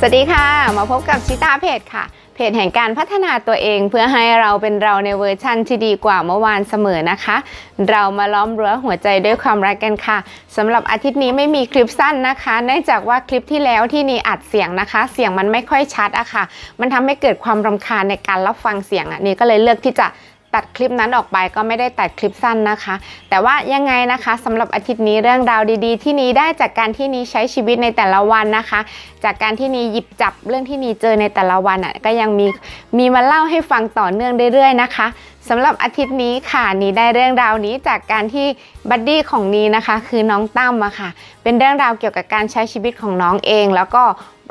สวัสดีค่ะ มาพบกับชิตาเพจค่ะ เพจแห่งการพัฒนาตัวเอง เพื่อให้เราเป็นเราในเวอร์ชั่นที่ดีกว่าเมื่อวานเสมอนะคะ เรามาล้อมรั้วหัวใจด้วยความรักกันค่ะสำหรับอาทิตย์นี้ไม่มีคลิปสั้นนะคะเนื่องจากว่าคลิปที่แล้วที่นี่อัดเสียงนะคะ เสียงมันไม่ค่อยชัดอะค่ะ มันทำให้เกิดความรำคาญในการรับฟังเสียงอะนี่ก็เลยเลือกที่จะ ตัดคลิปนั้นออกไปก็ไม่ได้ตัดคลิปสั้นนะคะ แต่ว่ายังไงนะคะสำหรับอาทิตย์นี้เรื่องราวดีๆ ที่นี้ได้จากการที่นี้ใช้ชีวิตในแต่ละวันนะคะ จากการที่นี้หยิบจับเรื่องที่นี้เจอในแต่ละวันอะก็ยังมีมีมาเล่าให้ฟังต่อเนื่องเรื่อยๆนะคะสำหรับอาทิตย์นี้ค่ะนี้ได้เรื่องราวนี้จากการที่บัดดี้ของนี้นะคะ คือน้องตั้มอะค่ะ เป็นเรื่องราวเกี่ยวกับการใช้ชีวิตของน้องเอง แล้วก็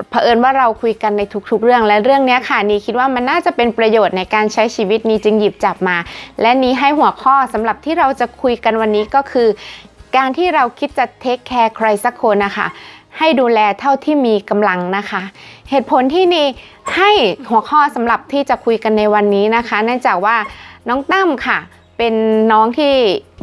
เผอิญว่าเราคุยกันในทุกๆ เรื่องและเรื่องนี้ค่ะนีคิดว่ามันน่าจะเป็นประโยชน์ในการใช้ชีวิตนี้จึงหยิบจับมา และนี้ให้หัวข้อสำหรับที่เราจะคุยกันวันนี้ก็คือ การที่เราคิดจะเทคแคร์ใครสักคนนะคะให้ดูแลเท่าที่มีกำลังนะคะ เหตุผลที่นีให้หัวข้อสำหรับที่จะคุยกันในวันนี้นะคะเนื่องจากว่าน้องตั้มค่ะ เป็นน้องที่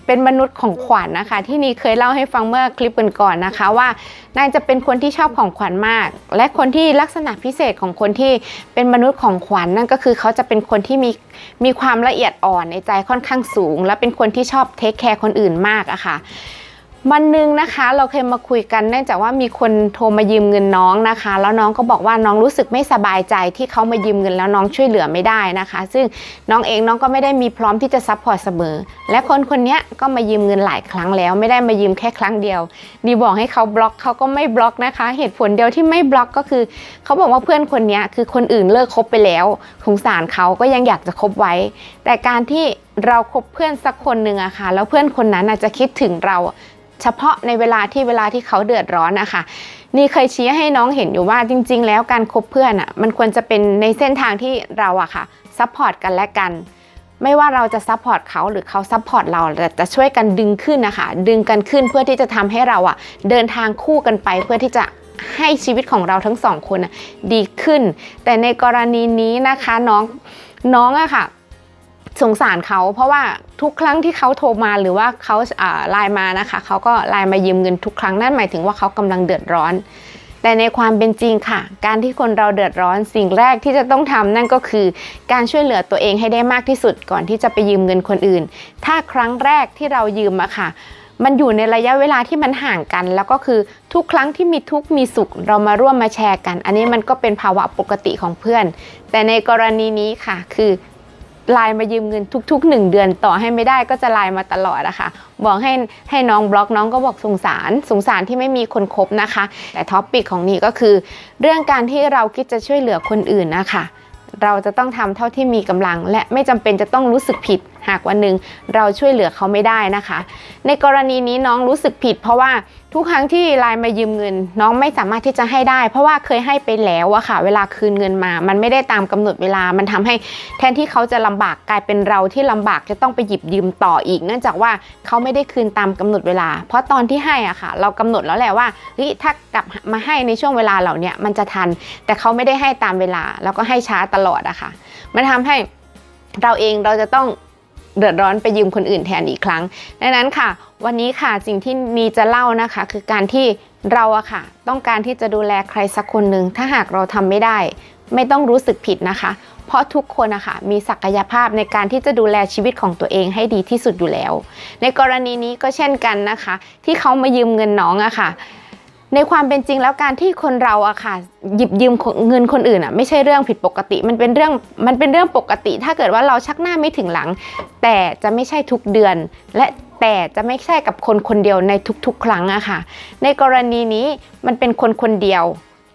เป็นมนุษย์ของขวัญนะคะ ที่นี่เคยเล่าให้ฟังเมื่อคลิปก่อนๆนะคะ ว่านายจะเป็นคนที่ชอบของขวัญมาก และคนที่ลักษณะพิเศษของคนที่เป็นมนุษย์ของขวัญนั่นก็คือเขาจะเป็นคนที่มีมีความละเอียดอ่อนในใจค่อนข้างสูง และเป็นคนที่ชอบเทคแคร์คนอื่นมากอะค่ะ วันหนึ่งนะคะเราเคยมาคุยกันเนื่องจากว่ามีคนโทรมายืมเงินน้องนะคะ แล้วน้องก็บอกว่าน้องรู้สึกไม่สบายใจที่เขามายืมเงินแล้วน้องช่วยเหลือไม่ได้นะคะ ซึ่งน้องเองน้องก็ไม่ได้มีพร้อมที่จะซัพพอร์ตเสมอ และคนคนนี้ก็มายืมเงินหลายครั้งแล้ว ไม่ได้มายืมแค่ครั้งเดียว ดีบอกให้เขาบล็อกเขาก็ไม่บล็อกนะคะ เหตุผลเดียวที่ไม่บล็อกก็คือ เขาบอกว่าเพื่อนคนนี้คือคนอื่นเลิกคบไปแล้วสงสารเขาก็ยังอยากจะคบไว้ แต่การที่เราคบเพื่อนสักคนหนึ่งอะค่ะแล้วเพื่อนคนนั้นอาจจะคิดถึงเรา เฉพาะในเวลาที่เวลาที่เขาเดือดร้อนนะคะนี่เคยชี้ให้น้องเห็นอยู่ว่าจริง ๆ แล้วการคบเพื่อนอะมันควรจะเป็นในเส้นทางที่เราอะค่ะซัพพอร์ตกันและกัน ไม่ว่าเราจะซัพพอร์ตเขาหรือเขาซัพพอร์ตเราแต่จะช่วยกันดึงขึ้นนะคะดึงกันขึ้นเพื่อที่จะทำให้เราอะเดินทางคู่กันไปเพื่อที่จะให้ชีวิตของเราทั้งสองคนอะดีขึ้น แต่ในกรณีนี้นะคะน้องน้องอะค่ะ สงสารเขาเพราะว่าทุกครั้งที่เขาโทรมาหรือว่าเขาไลน์มานะคะเขาก็ไลน์มายืมเงินทุกครั้งนั่นหมายถึงว่าเขากำลังเดือดร้อน แต่ในความเป็นจริงค่ะ การที่คนเราเดือดร้อนสิ่งแรกที่จะต้องทำนั่นก็คือ การช่วยเหลือตัวเองให้ได้มากที่สุดก่อนที่จะไปยืมเงินคนอื่น ถ้าครั้งแรกที่เรายืมอะค่ะมันอยู่ในระยะเวลาที่มันห่างกัน แล้วก็คือทุกครั้งที่มีทุกข์มีสุขเรามาร่วมมาแชร์กัน อันนี้มันก็เป็นภาวะปกติของเพื่อน แต่ในกรณีนี้ค่ะ คือ ไลน์มายืมเงินทุกๆ 1 เดือนต่อให้ไม่ได้ก็จะไลน์มาตลอดอะค่ะบอกให้ให้น้องบล็อกน้องก็บอกสงสารสงสารที่ไม่มีคนคบนะคะ แต่ท็อปปิกของนี่ก็คือ เรื่องการที่เราคิดจะช่วยเหลือคนอื่นนะคะ เราจะต้องทำเท่าที่มีกำลัง และไม่จำเป็นจะต้องรู้สึกผิด หากวันหนึ่งเราช่วยเหลือเขาไม่ได้นะคะ ในกรณีนี้น้องรู้สึกผิด เพราะว่าทุกครั้งที่ไลน์มายืมเงิน น้องไม่สามารถที่จะให้ได้ เพราะว่าเคยให้ไปแล้วอะค่ะ เวลาคืนเงินมา มันไม่ได้ตามกำหนดเวลา มันทำให้แทนที่เขาจะลำบากกลายเป็นเราที่ลำบากจะต้องไปหยิบยืมต่ออีก เนื่องจากว่าเขาไม่ได้คืนตามกำหนดเวลา เพราะตอนที่ให้อะค่ะ เรากำหนดแล้วแหละว่าเฮ้ยถ้ากลับมาให้ในช่วงเวลาเหล่านี้มันจะทัน แต่เขาไม่ได้ให้ตามเวลา แล้วก็ให้ช้าตลอดอะค่ะ มันทำให้เราเองเราจะต้อง เดือดร้อนไปยืมคนอื่นแทนอีกครั้ง ดังนั้นค่ะ วันนี้ค่ะสิ่งที่นีจะเล่านะคะ คือการที่เราอะค่ะ ต้องการที่จะดูแลใครสักคนหนึ่งถ้าหากเราทำไม่ได้ ไม่ต้องรู้สึกผิดนะคะ เพราะทุกคนอะค่ะมีศักยภาพในการที่จะดูแลชีวิตของตัวเองให้ดีที่สุดอยู่แล้ว ในกรณีนี้ก็เช่นกันนะคะ ที่เขามายืมเงินน้องอะค่ะ ในความเป็นจริงแล้วการที่คนเราอะค่ะ หยิบยืมเงินคนอื่นอะไม่ใช่เรื่องผิดปกติ มันเป็นเรื่องมันเป็นเรื่องปกติ ถ้าเกิดว่าเราชักหน้าไม่ถึงหลัง แต่จะไม่ใช่ทุกเดือน และแต่จะไม่ใช่กับคนคนเดียวในทุกๆ ครั้งอะค่ะ ในกรณีนี้มันเป็นคนคนเดียว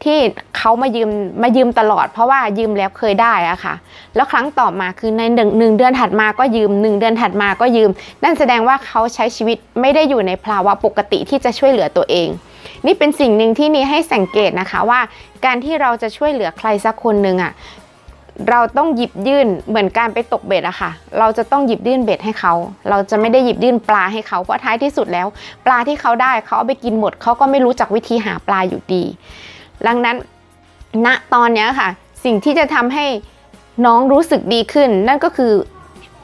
ที่เขามายืมมายืมตลอด เพราะว่ายืมแล้วเคยได้อะค่ะ แล้วครั้งต่อมาคือในหนึ่งหนึ่งเดือนถัดมาก็ยืมหนึ่งเดือนถัดมาก็ยืม นั่นแสดงว่าเขาใช้ชีวิตไม่ได้อยู่ในภาวะปกติที่จะช่วยเหลือตัวเอง นี่เป็นสิ่งหนึ่งที่นี่ให้สังเกตนะคะว่า การที่เราจะช่วยเหลือใครสักคนหนึ่งอะเราต้องหยิบยื่นเหมือนการไปตกเบ็ดอะค่ะ เราจะต้องหยิบยื่นเบ็ดให้เขา เราจะไม่ได้หยิบยื่นปลาให้เขาเพราะท้ายที่สุดแล้ว ปลาที่เขาได้เขาเอาไปกินหมดเขาก็ไม่รู้จักวิธีหาปลาอยู่ดี ดังนั้นณตอนนี้ค่ะ สิ่งที่จะทำให้น้องรู้สึกดีขึ้น นั่นก็คือ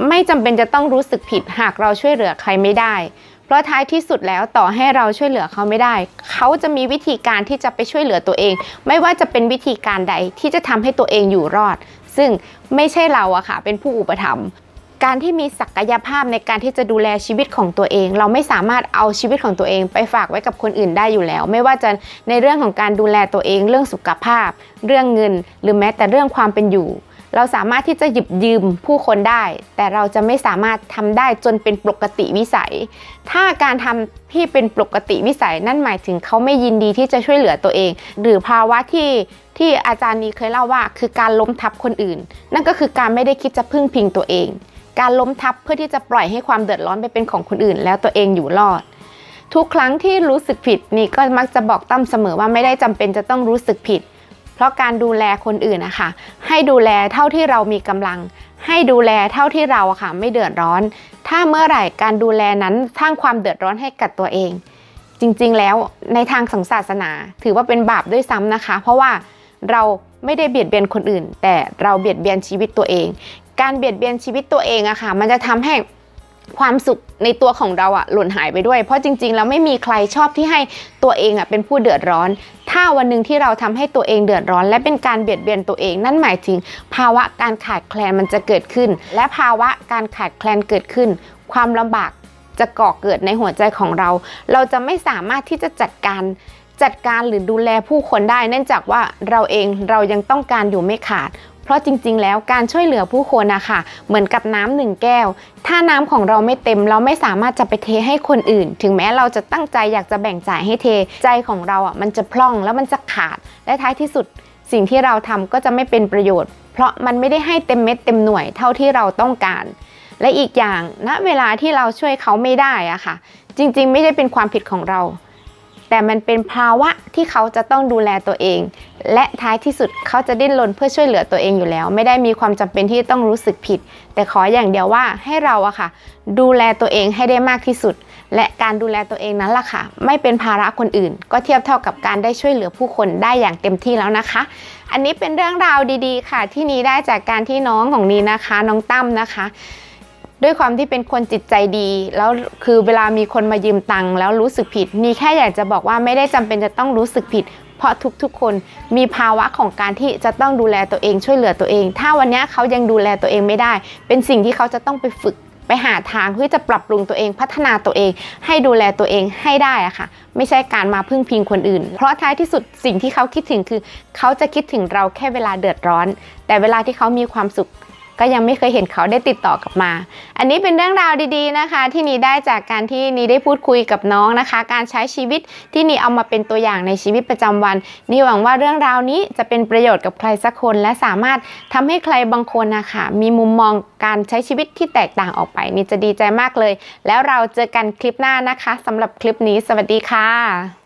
ไม่จำเป็นจะต้องรู้สึกผิดหากเราช่วยเหลือใครไม่ได้ เพราะท้ายที่สุดแล้วต่อให้เราช่วยเหลือเขาไม่ได้ เขาจะมีวิธีการที่จะไปช่วยเหลือตัวเอง ไม่ว่าจะเป็นวิธีการใดที่จะทำให้ตัวเองอยู่รอด ซึ่งไม่ใช่เราอะค่ะเป็นผู้อุปถัมภ์การที่มีศักยภาพในการที่จะดูแลชีวิตของตัวเอง เราไม่สามารถเอาชีวิตของตัวเองไปฝากไว้กับคนอื่นได้อยู่แล้ว ไม่ว่าจะในเรื่องของการดูแลตัวเอง เรื่องสุขภาพ เรื่องเงิน หรือแม้แต่เรื่องความเป็นอยู่ เราสามารถที่จะหยิบยืมผู้คนได้ แต่เราจะไม่สามารถทำได้จนเป็นปกติวิสัย ถ้าการทำที่เป็นปกติวิสัยนั่นหมายถึงเขาไม่ยินดีที่จะช่วยเหลือตัวเอง หรือภาวะที่ที่อาจารย์นี้เคยเล่าว่า คือการล้มทับคนอื่น นั่นก็คือการไม่ได้คิดจะพึ่งพิงตัวเอง การล้มทับเพื่อที่จะปล่อยให้ความเดือดร้อนไปเป็นของคนอื่น แล้วตัวเองอยู่รอดทุกครั้งที่รู้สึกผิดนี่ก็มักจะบอกตั้มเสมอว่าไม่ได้จำเป็นจะต้องรู้สึกผิด เพราะการดูแลคนอื่นนะคะให้ดูแลเท่าที่เรามีกำลัง ให้ดูแลเท่าที่เราค่ะไม่เดือดร้อน ถ้าเมื่อไหร่การดูแลนั้นสร้างความเดือดร้อนให้กับตัวเอง จริงๆแล้วในทางสังศาสนา ถือว่าเป็นบาปด้วยซ้ำนะคะ เพราะว่าเราไม่ได้เบียดเบียนคนอื่น แต่เราเบียดเบียนชีวิตตัวเอง การเบียดเบียนชีวิตตัวเองอะค่ะมันจะทำให้ ความสุขในตัวของเราอะหล่นหายไปด้วย เพราะจริงๆแล้วไม่มีใครชอบที่ให้ตัวเองอะเป็นผู้เดือดร้อน ถ้าวันหนึ่งที่เราทำให้ตัวเองเดือดร้อน และเป็นการเบียดเบียนตัวเองนั่นหมายถึง ภาวะการขาดแคลนมันจะเกิดขึ้น และภาวะการขาดแคลนเกิดขึ้น ความลำบากจะก่อเกิดในหัวใจของเรา เราจะไม่สามารถที่จะจัดการจัดการหรือดูแลผู้คนได้ เนื่องจากว่าเราเองเรายังต้องการอยู่ไม่ขาด เพราะจริง ๆ แล้วการช่วยเหลือผู้คนนะคะเหมือนกับน้ำหนึ่งแก้ว ถ้าน้ำของเราไม่เต็มเราไม่สามารถจะไปเทให้คนอื่น ถึงแม้เราจะตั้งใจอยากจะแบ่งจ่ายให้เทใจของเราอะมันจะพร่องแล้วมันจะขาด และท้ายที่สุดสิ่งที่เราทำก็จะไม่เป็นประโยชน์ เพราะมันไม่ได้ให้เต็มเม็ดเต็มหน่วยเท่าที่เราต้องการ และอีกอย่างณเวลาที่เราช่วยเขาไม่ได้อะค่ะ จริง ๆ ไม่ได้เป็นความผิดของเรา แต่มันเป็นภาวะที่เขาจะต้องดูแลตัวเอง และท้ายที่สุดเขาจะดิ้นรนเพื่อช่วยเหลือตัวเองอยู่แล้ว ไม่ได้มีความจำเป็นที่ต้องรู้สึกผิด แต่ขออย่างเดียวว่าให้เราอะค่ะ ดูแลตัวเองให้ได้มากที่สุด และการดูแลตัวเองนั้นล่ะค่ะ ไม่เป็นภาระคนอื่น ก็เทียบเท่ากับการได้ช่วยเหลือผู้คนได้อย่างเต็มที่แล้วนะคะ อันนี้เป็นเรื่องราวดีๆ ค่ะ ที่นี้ได้จากการที่น้องของนี้นะคะ น้องตั้มนะคะ ด้วยความที่เป็นคนจิตใจดี แล้วคือเวลามีคนมายืมตังค์แล้วรู้สึกผิดมีแค่อยากจะบอกว่าไม่ได้จำเป็นจะต้องรู้สึกผิด เพราะทุกๆ คนมีภาวะของการที่จะต้องดูแลตัวเองช่วยเหลือตัวเอง ถ้าวันนี้เขายังดูแลตัวเองไม่ได้ เป็นสิ่งที่เขาจะต้องไปฝึกไปหาทางเพื่อจะปรับปรุงตัวเองพัฒนาตัวเอง ให้ดูแลตัวเองให้ได้อะค่ะ ไม่ใช่การมาพึ่งพิงคนอื่น เพราะท้ายที่สุดสิ่งที่เขาคิดถึงคือ เขาจะคิดถึงเราแค่เวลาเดือดร้อน แต่เวลาที่เขามีความสุข ก็ยังไม่เคยเห็นเขาได้ติดต่อกลับมา อันนี้เป็นเรื่องราวดีๆนะคะ ที่นีได้จากการที่นีได้พูดคุยกับน้องนะคะ การใช้ชีวิตที่นีเอามาเป็นตัวอย่างในชีวิตประจำวันนีหวังว่าเรื่องราวนี้จะเป็นประโยชน์กับใครสักคน และสามารถทำให้ใครบางคนนะคะมีมุมมองการใช้ชีวิตที่แตกต่างออกไปนี่จะดีใจมากเลย แล้วเราเจอกันคลิปหน้านะคะสำหรับคลิปนี้สวัสดีค่ะ